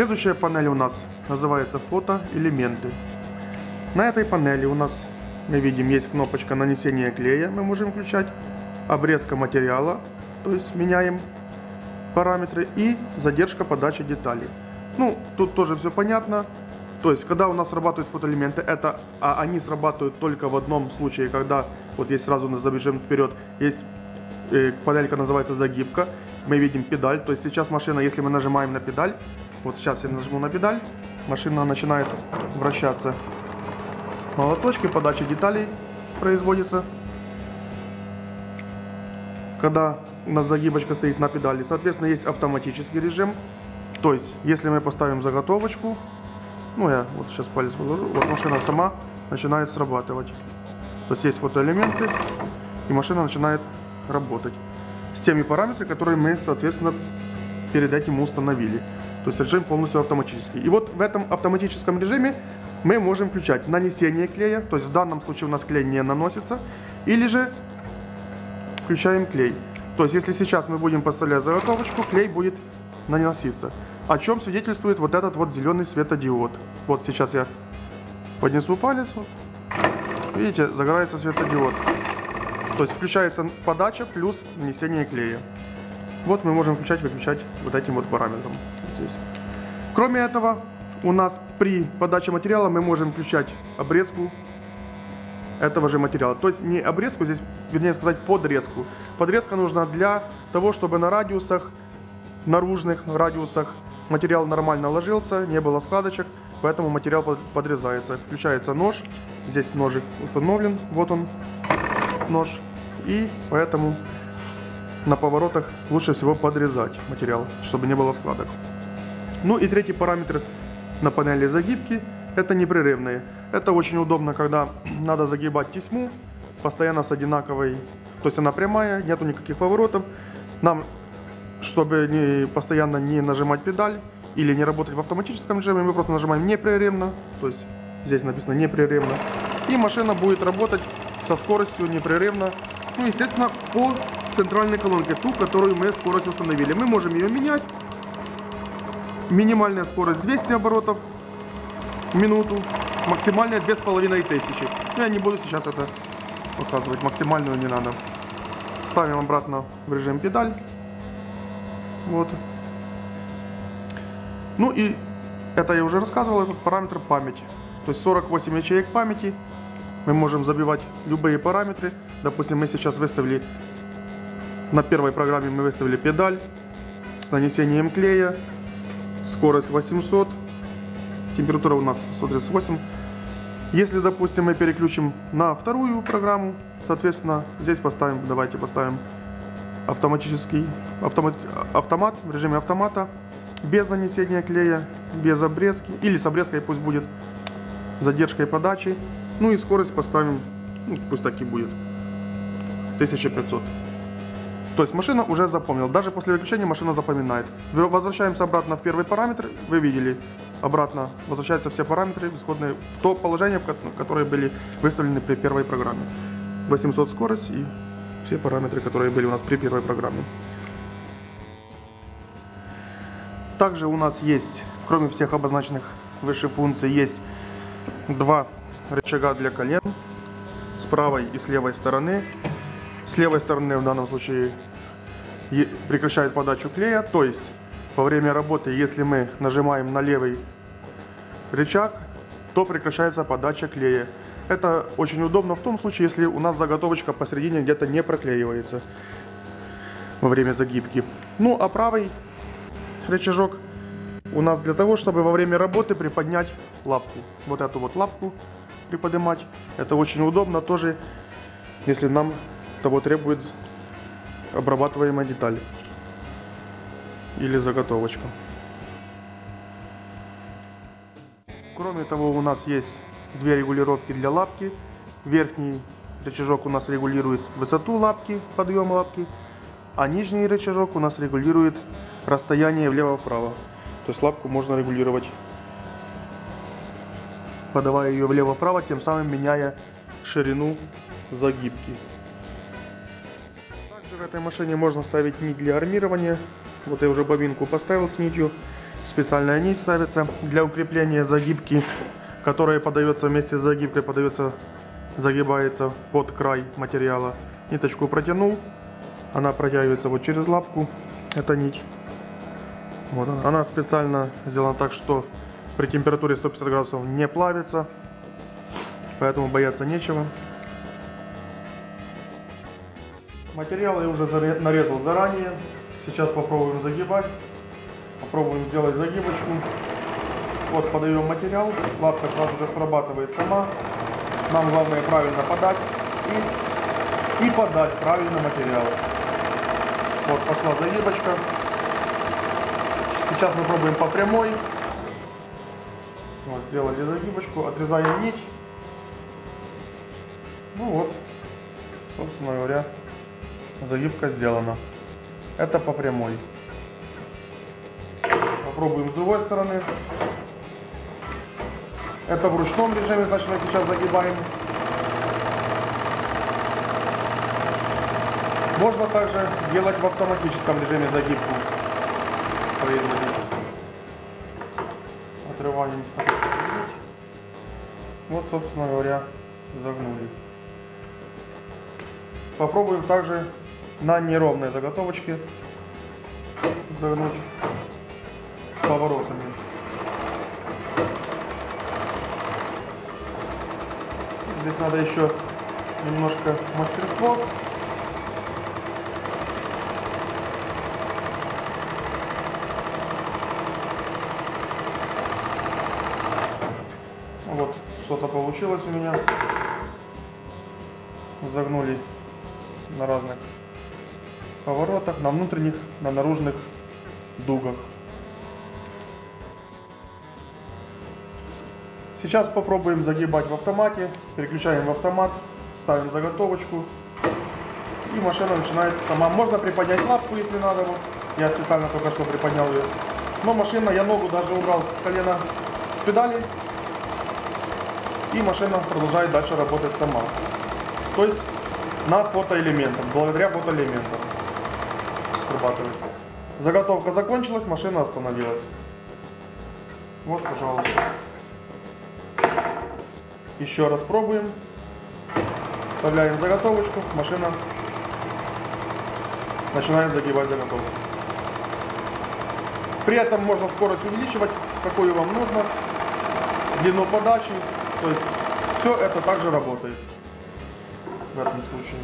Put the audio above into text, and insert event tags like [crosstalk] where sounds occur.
Следующая панель у нас называется фотоэлементы. На этой панели у нас мы видим есть кнопочка нанесения клея, мы можем включать, обрезка материала, то есть меняем параметры и задержка подачи деталей. Ну, тут тоже все понятно. То есть, когда у нас срабатывают фотоэлементы, это, а они срабатывают только в одном случае, когда, вот есть сразу забежим вперед, есть э, панелька называется загибка, мы видим педаль, то есть сейчас машина, если мы нажимаем на педаль, вот сейчас я нажму на педаль, машина начинает вращаться. Молоточки, подача деталей производится. Когда у нас загибочка стоит на педали, соответственно, есть автоматический режим. То есть, если мы поставим заготовочку, ну, я вот сейчас палец положу. Вот машина сама начинает срабатывать. То есть есть фотоэлементы, и машина начинает работать. С теми параметрами, которые мы, соответственно, перед этим установили. То есть режим полностью автоматический. И вот в этом автоматическом режиме мы можем включать нанесение клея. То есть в данном случае у нас клей не наносится. Или же включаем клей. То есть если сейчас мы будем поставлять заготовочку, клей будет наноситься. О чем свидетельствует вот этот вот зеленый светодиод. Вот сейчас я поднесу палец. Видите, загорается светодиод. То есть включается подача плюс нанесение клея. Вот мы можем включать-выключать вот этим вот параметром. Здесь. Кроме этого, у нас при подаче материала мы можем включать обрезку этого же материала. То есть не обрезку, здесь, вернее сказать, подрезку. Подрезка нужна для того, чтобы на радиусах, наружных радиусах Материал нормально ложился, не было складочек, поэтому материал подрезается. Включается нож, здесь ножик установлен, вот он нож. И поэтому на поворотах лучше всего подрезать материал, чтобы не было складок. Ну и третий параметр на панели загибки – это непрерывные. Это очень удобно, когда [clears throat] надо загибать тесьму, постоянно с одинаковой, то есть она прямая, нету никаких поворотов. Нам чтобы не, постоянно не нажимать педаль или не работать в автоматическом режиме, мы просто нажимаем непрерывно, то есть здесь написано непрерывно, и машина будет работать со скоростью непрерывно, ну, естественно, по центральной колонке, ту, которую мы скорость установили. Мы можем ее менять. Минимальная скорость 200 оборотов в минуту, максимальная 2500. Я не буду сейчас это показывать, максимальную не надо. Ставим обратно в режим педаль. Вот. Ну и это я уже рассказывал, этот параметр памяти. То есть 48 ячеек памяти. Мы можем забивать любые параметры. Допустим, мы сейчас выставили, на первой программе мы выставили педаль с нанесением клея, скорость 800, температура у нас 138. Если, допустим, мы переключим на вторую программу, соответственно, здесь поставим, давайте поставим автоматический автомат, автомат в режиме автомата, без нанесения клея, без обрезки, или с обрезкой пусть будет задержкой подачи. Ну и скорость поставим, ну, пусть так и будет, 1500. То есть машина уже запомнила. Даже после выключения машина запоминает. Возвращаемся обратно в первый параметр. Вы видели, обратно возвращаются все параметры в исходное в то положение, в которое были выставлены при первой программе. 800 скорость и все параметры, которые были у нас при первой программе. Также у нас есть, кроме всех обозначенных выше функций, есть два рычага для колен с правой и с левой стороны. С левой стороны в данном случае прекращает подачу клея, то есть во время работы, если мы нажимаем на левый рычаг, то прекращается подача клея. Это очень удобно в том случае, если у нас заготовочка посередине где-то не проклеивается во время загибки. Ну а правый рычажок у нас для того, чтобы во время работы приподнять лапку. Вот эту вот лапку приподнимать. Это очень удобно тоже, если нам того требует обрабатываемая деталь или заготовочка. Кроме того, у нас есть две регулировки для лапки. Верхний рычажок у нас регулирует высоту лапки, подъем лапки, а нижний рычажок у нас регулирует расстояние влево-вправо. То есть лапку можно регулировать, подавая ее влево-вправо, тем самым меняя ширину загибки. Также в этой машине можно ставить нить для армирования. Вот я уже бобинку поставил с нитью. специальная нить ставится для укрепления загибки, которая подается вместе с загибкой, подается, загибается под край материала. Ниточку протянул, она протягивается вот через лапку, эта нить. Вот она. она специально сделана так, что при температуре 150 градусов не плавится, поэтому бояться нечего. Материал я уже нарезал заранее. Сейчас попробуем загибать. Попробуем сделать загибочку. Вот подаем материал. Лапка сразу же срабатывает сама. Нам главное правильно подать и, и подать правильно материал. Вот пошла загибочка. Сейчас мы пробуем по прямой. Вот, сделали загибочку, отрезаем нить. Ну вот, собственно говоря, загибка сделана. Это по прямой. Попробуем с другой стороны. Это в ручном режиме, значит мы сейчас загибаем. Можно также делать в автоматическом режиме загибку. Производить. Отрываем. Вот, собственно говоря, загнули. Попробуем также на неровной заготовочке загнуть с поворотами. Здесь надо еще немножко мастерство. Вот, что-то получилось у меня. Загнули на разных поворотах, на внутренних, на наружных дугах. Сейчас попробуем загибать в автомате. Переключаем в автомат, ставим заготовочку. И машина начинает сама. Можно приподнять лапку, если надо. Вот. Я специально только что приподнял ее. Но машина, я ногу даже убрал с колена с педали. И машина продолжает дальше работать сама. То есть на фотоэлементах, благодаря фотоэлементам срабатывает. Заготовка закончилась, машина остановилась. Вот, пожалуйста. Еще раз пробуем. Вставляем заготовочку, машина начинает загибать заготовку. При этом можно скорость увеличивать, какую вам нужно, длину подачи. То есть все это также работает в этом случае.